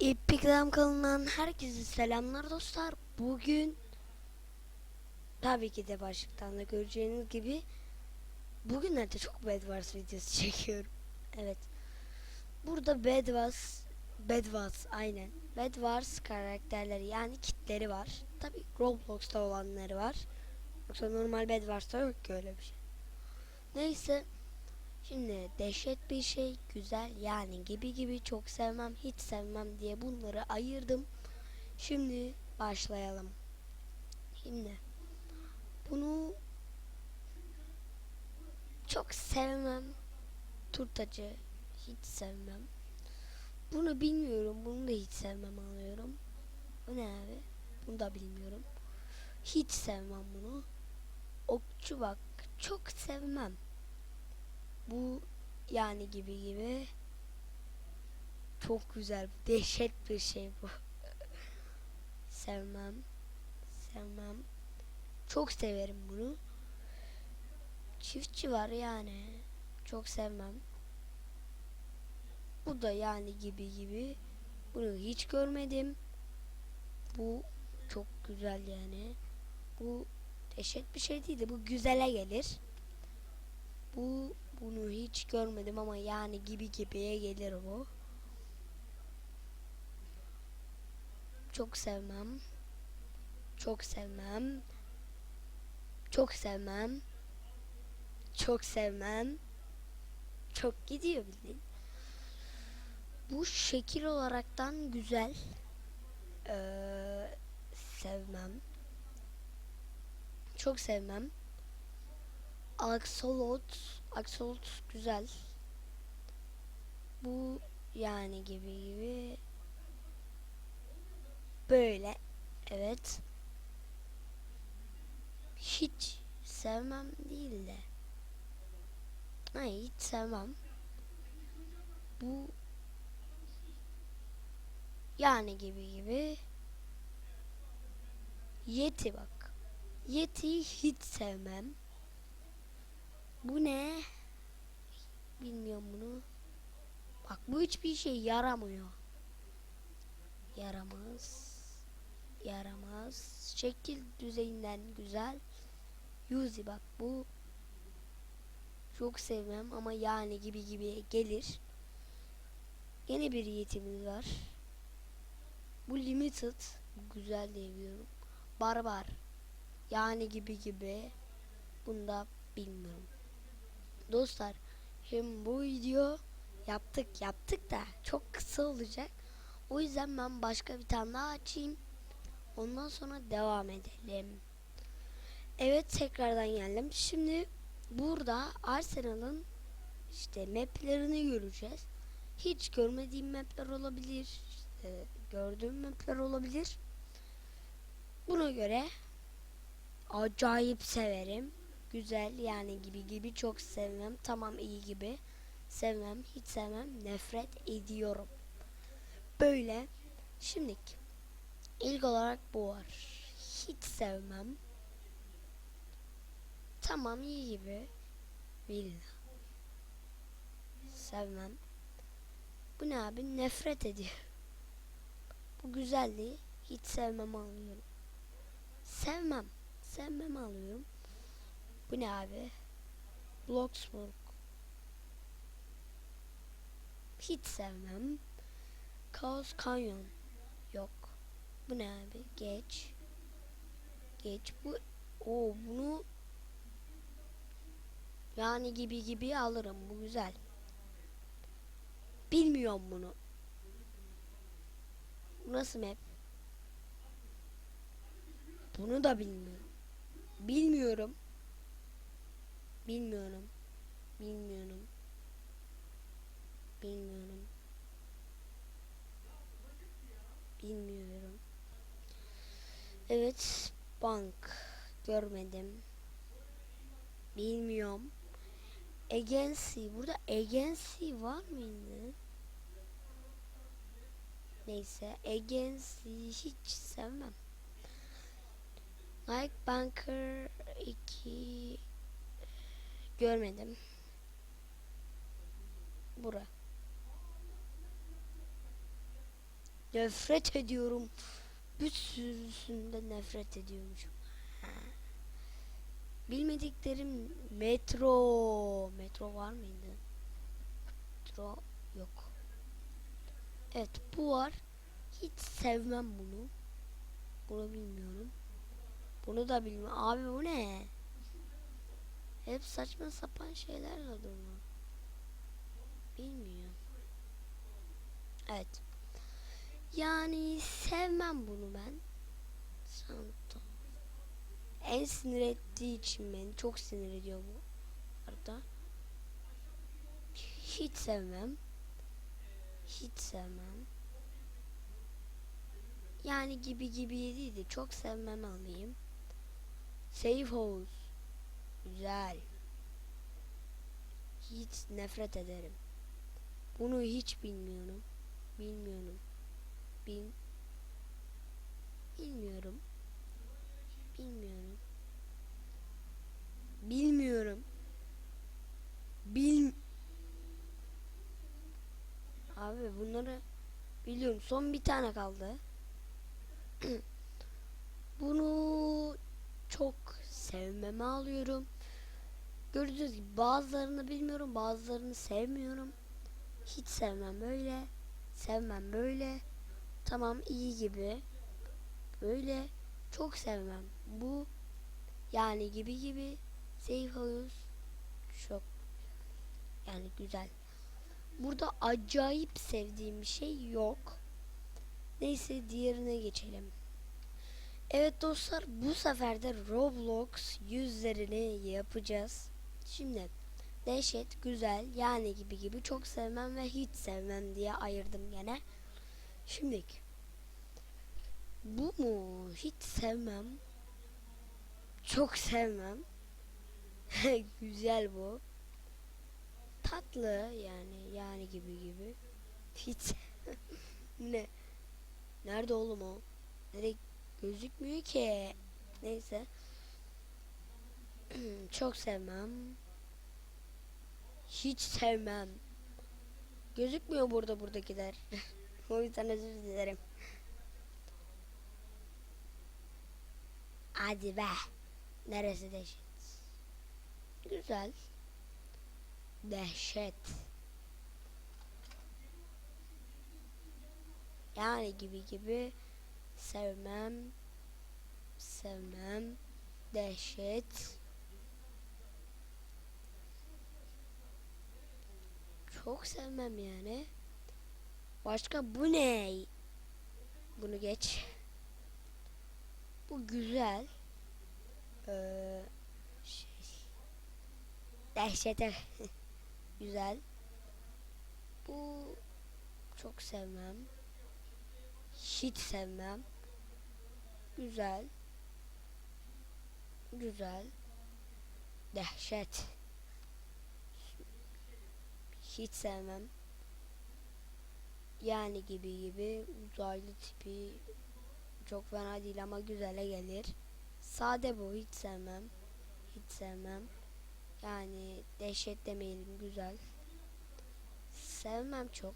Epikram kanalından herkese selamlar dostlar. Bugün tabii ki de başlıktan da göreceğiniz gibi bugünlerde çok Bedwars videosu çekiyorum. Evet. Burada Bedwars Bedwars aynen. Bedwars karakterleri yani kitleri var. Tabii Roblox'ta olanları var. Yoksa normal Bedwars'ta yok ki öyle bir şey. Neyse. Şimdi dehşet bir şey, güzel yani gibi gibi çok sevmem, hiç sevmem diye bunları ayırdım. Şimdi başlayalım. Şimdi bunu çok sevmem. Turtacı hiç sevmem. Bunu bilmiyorum. Bunu da hiç sevmem alıyorum. Bu ne abi? Bunu da bilmiyorum. Hiç sevmem bunu. Okçu bak çok sevmem. Bu yani gibi gibi. Çok güzel dehşet bir şey bu. Sevmem sevmem. Çok severim bunu. Çiftçi var yani. Çok sevmem. Bu da yani gibi gibi. Bunu hiç görmedim. Bu çok güzel yani. Bu dehşet bir şey değil de bu güzele gelir. Bu bunu hiç görmedim ama yani gibi gibiye gelir bu. Çok sevmem. Çok sevmem. Çok sevmem. Çok sevmem. Çok gidiyor bildiğin. Bu şekil olaraktan güzel. Ee, sevmem. Çok sevmem. Axolot Axolot güzel. Bu yani gibi gibi. Böyle. Evet. Hiç sevmem değil de. Hayır hiç sevmem. Bu yani gibi gibi. Yeti bak. Yeti'yi hiç sevmem. Bu ne? Bilmiyorum bunu. Bak bu hiçbir şey yaramıyor. Yaramaz. Yaramaz. Şekil düzeyinden güzel. Yuzi bak bu çok sevmem ama yani gibi gibi gelir. Yeni bir yetimiz var. Bu limited. Güzel diyebiliyorum. Barbar. Yani gibi gibi. Bunda bilmiyorum. Dostlar hem bu video yaptık yaptık da çok kısa olacak. O yüzden ben başka bir tane daha açayım. Ondan sonra devam edelim. Evet tekrardan geldim. Şimdi burada Arsenal'ın işte maplerini göreceğiz. Hiç görmediğim mapler olabilir. İşte gördüğüm mapler olabilir. Buna göre acayip severim güzel yani gibi gibi çok sevmem. Tamam iyi gibi. Sevmem, hiç sevmem. Nefret ediyorum. Böyle. Şimdi ilk olarak bu var. Hiç sevmem. Tamam iyi gibi. Villa. Sevmem. Bu ne abi? Nefret ediyor. Bu güzelliği hiç sevmem alıyorum. Sevmem. Sevmem alıyorum. Bu ne abi? Bloxburg. Hiç sevmem. Chaos Canyon. Yok. Bu ne abi? Geç. Geç. Bu o bunu yani gibi gibi alırım. Bu güzel. Bilmiyorum bunu. Bu nasıl map? Bunu da bilmiyorum. Bilmiyorum. Bilmiyorum. Bilmiyorum. Bilmiyorum. Bilmiyorum. Evet, bank görmedim. Bilmiyorum. Agency. Burada agency var mıydı? Neyse, agency hiç sevmem. Like Banker 2 Görmedim. Bura. Nefret ediyorum. Bir sürüsünde nefret ediyormuşum. Bilmediklerim metro. Metro var mıydı? Metro yok. Evet bu var. Hiç sevmem bunu. Bunu bilmiyorum. Bunu da bilmiyorum. Abi bu ne? Hep saçma sapan şeyler adamı. Bilmiyorum. Evet. Yani sevmem bunu ben. Santo. En sinir ettiği için beni çok sinir ediyor bu arada. Hiç sevmem. Hiç sevmem. Yani gibi gibi değildi. Çok sevmem alayım. Safe House. Güzel. Hiç nefret ederim. Bunu hiç bilmiyorum. Bilmiyorum. Bil Bilmiyorum. Bilmiyorum. Bilmiyorum. Bil Abi bunları biliyorum. Son bir tane kaldı. Bunu çok sevmeme alıyorum. Gördüğünüz gibi bazılarını bilmiyorum, bazılarını sevmiyorum. Hiç sevmem böyle, sevmem böyle. Tamam iyi gibi. Böyle çok sevmem. Bu yani gibi gibi Safe House çok yani güzel. Burada acayip sevdiğim bir şey yok. Neyse diğerine geçelim. Evet dostlar bu sefer de Roblox yüzlerini yapacağız. Şimdi dehşet, güzel, yani gibi gibi çok sevmem ve hiç sevmem diye ayırdım gene. Şimdi bu mu? Hiç sevmem. Çok sevmem. güzel bu. Tatlı yani yani gibi gibi. Hiç ne? Nerede oğlum o? Nereye gözükmüyor ki? Neyse. Çok sevmem. Hiç sevmem. Gözükmüyor burada buradakiler. o yüzden özür dilerim. Hadi be. Neresi dehşet? Güzel. Dehşet. Yani gibi gibi sevmem. Sevmem. Dehşet. Çok sevmem yani. Başka bu ne? Bunu geç. Bu güzel. Ee, şey. Dehşete. Güzel. Bu çok sevmem hiç sevmem. Güzel. Güzel. Dehşet. Hiç sevmem. Yani gibi gibi uzaylı tipi çok fena değil ama güzele gelir. Sade bu hiç sevmem. Hiç sevmem. Yani dehşet demeyelim güzel. Sevmem çok.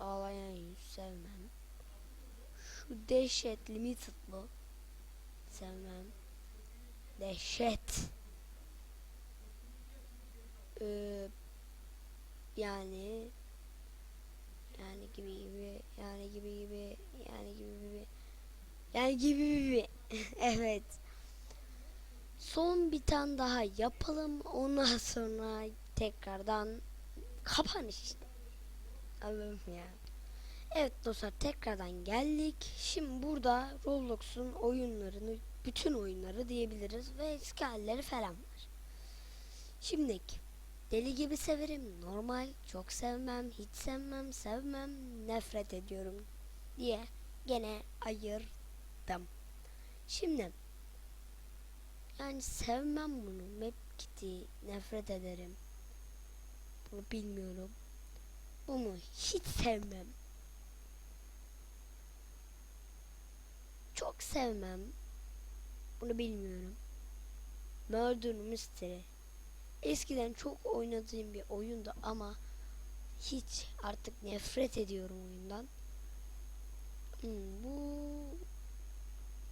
Ağlayan yüz sevmem. Şu dehşet limited bu. Sevmem. Dehşet. Ee, yani yani gibi gibi yani gibi gibi yani gibi gibi yani gibi gibi evet son bir tane daha yapalım ondan sonra tekrardan kapanış Allah'ım ya Evet dostlar tekrardan geldik. Şimdi burada Roblox'un oyunlarını, bütün oyunları diyebiliriz ve eski halleri falan var. Şimdi deli gibi severim, normal, çok sevmem, hiç sevmem, sevmem, nefret ediyorum diye gene ayırdım. Şimdi yani sevmem bunu. Map Kitty nefret ederim. Bunu bilmiyorum. Bu mu? Hiç sevmem. çok sevmem. Bunu bilmiyorum. Murder Mystery. Eskiden çok oynadığım bir oyundu ama hiç artık nefret ediyorum oyundan. Hmm, bu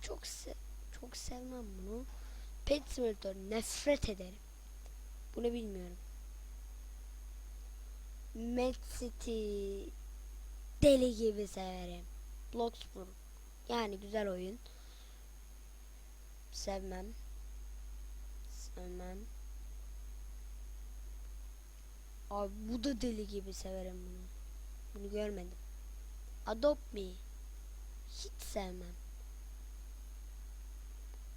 çok se çok sevmem bunu. Pet Simulator nefret ederim. Bunu bilmiyorum. Mad City deli gibi severim. Bloxburg yani güzel oyun. Sevmem. Sevmem. Abi bu da deli gibi severim bunu. Bunu görmedim. Adopt Me. Hiç sevmem.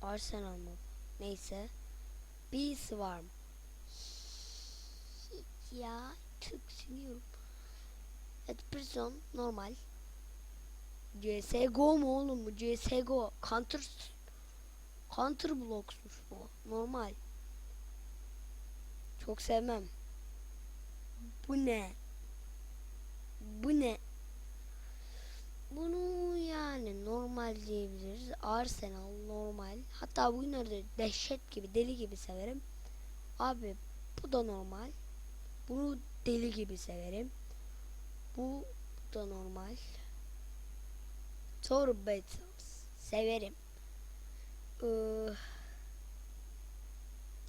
Arsenal mı? Neyse. Bir Swarm. Hiç ya. Tıksınıyorum. Evet Prison normal. CSGO mu oğlum bu? CSGO. Counter Counter Blocks'muş bu. Normal. Çok sevmem. Bu ne? Bu ne? Bunu yani normal diyebiliriz. Arsenal normal. Hatta bu günlerde dehşet gibi deli gibi severim. Abi bu da normal. Bunu deli gibi severim. Bu da normal. Tour Battles severim. Ee,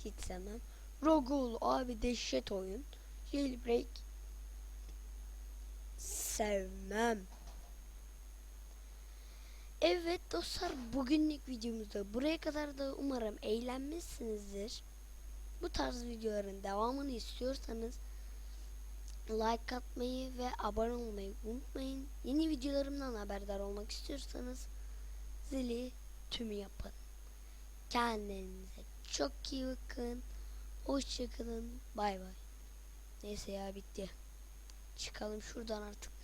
hiç sevmem. Rogul abi dehşet oyun. Jailbreak sevmem. Evet dostlar bugünlük videomuzda buraya kadar da umarım eğlenmişsinizdir. Bu tarz videoların devamını istiyorsanız like atmayı ve abone olmayı unutmayın. Yeni videolarımdan haberdar olmak istiyorsanız zili tümü yapın. Kendinize çok iyi bakın. Hoşçakalın. Bay bay. Neyse ya bitti. Çıkalım şuradan artık.